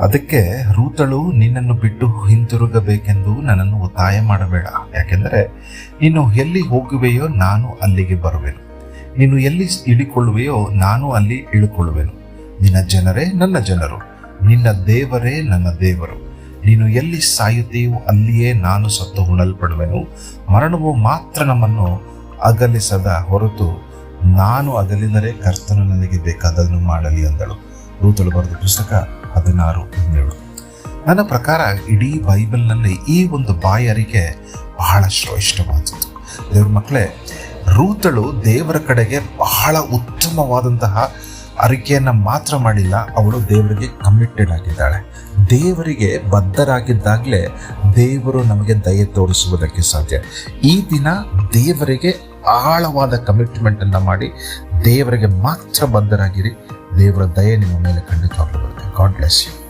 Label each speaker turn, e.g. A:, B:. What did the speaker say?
A: ಅದಕ್ಕೆ ರೂತಳು ನಿನ್ನನ್ನು ಬಿಟ್ಟು ಹಿಂತಿರುಗಬೇಕೆಂದು ನನ್ನನ್ನು ಒತ್ತಾಯ ಮಾಡಬೇಡ. ಯಾಕೆಂದರೆ ನೀನು ಎಲ್ಲಿ ಹೋಗುವೆಯೋ ನಾನು ಅಲ್ಲಿಗೆ ಬರುವೆನು. ನೀನು ಎಲ್ಲಿ ಇಳಿಕೊಳ್ಳುವೆಯೋ ನಾನು ಅಲ್ಲಿ ಇಳಿಕೊಳ್ಳುವೆನು. ನಿನ್ನ ಜನರೇ ನನ್ನ ಜನರು. ನಿನ್ನ ದೇವರೇ ನನ್ನ ದೇವರು. ನೀನು ಎಲ್ಲಿ ಸಾಯುತ್ತೀಯೋ ಅಲ್ಲಿಯೇ ನಾನು ಸತ್ತು ಉಣಲ್ಪಡುವೆನು ಮರಣವು ಮಾತ್ರ ನಮ್ಮನ್ನು ಅಗಲಿಸದ ಹೊರತು ನಾನು ಅಗಲಿದರೆ ಕರ್ತನು ನನಗೆ ಬೇಕಾದನ್ನು ಮಾಡಲಿ ಅಂದಳು. ರೂತಳು ಬರೆದ ಪುಸ್ತಕ ಹದಿನಾರು ಹದಿನೇಳು ನನ್ನ ಪ್ರಕಾರ ಇಡೀ ಬೈಬಲ್ನಲ್ಲಿ ಈ ಒಂದು ಬಾಯರಿಗೆ ಬಹಳ ಶ್ರೇಷ್ಠವಾದದ್ದು ದೇವ್ರ ಮಕ್ಕಳೇ, ರೂತಳು ದೇವರ ಕಡೆಗೆ ಬಹಳ ಉತ್ತಮವಾದಂತಹ ಅರಿಕೆಯನ್ನು ಮಾತ್ರ ಮಾಡಿಲ್ಲ, ಅವಳು ದೇವರಿಗೆ ಕಮಿಟೆಡ್ ಆಗಿದ್ದಾಳೆ. ದೇವರಿಗೆ ಬದ್ಧರಾಗಿದ್ದಾಗಲೇ ದೇವರು ನಮಗೆ ದಯೆ ತೋರಿಸುವುದಕ್ಕೆ ಸಾಧ್ಯ. ಈ ದಿನ ದೇವರಿಗೆ ಆಳವಾದ ಕಮಿಟ್ಮೆಂಟನ್ನು ಮಾಡಿ ದೇವರಿಗೆ ಮಾತ್ರ ಬದ್ಧರಾಗಿರಿ. ದೇವರ ದಯೆ ನಿಮ್ಮ ಮೇಲೆ ಖಂಡಿತವಾಗ್ಲೂ God bless you.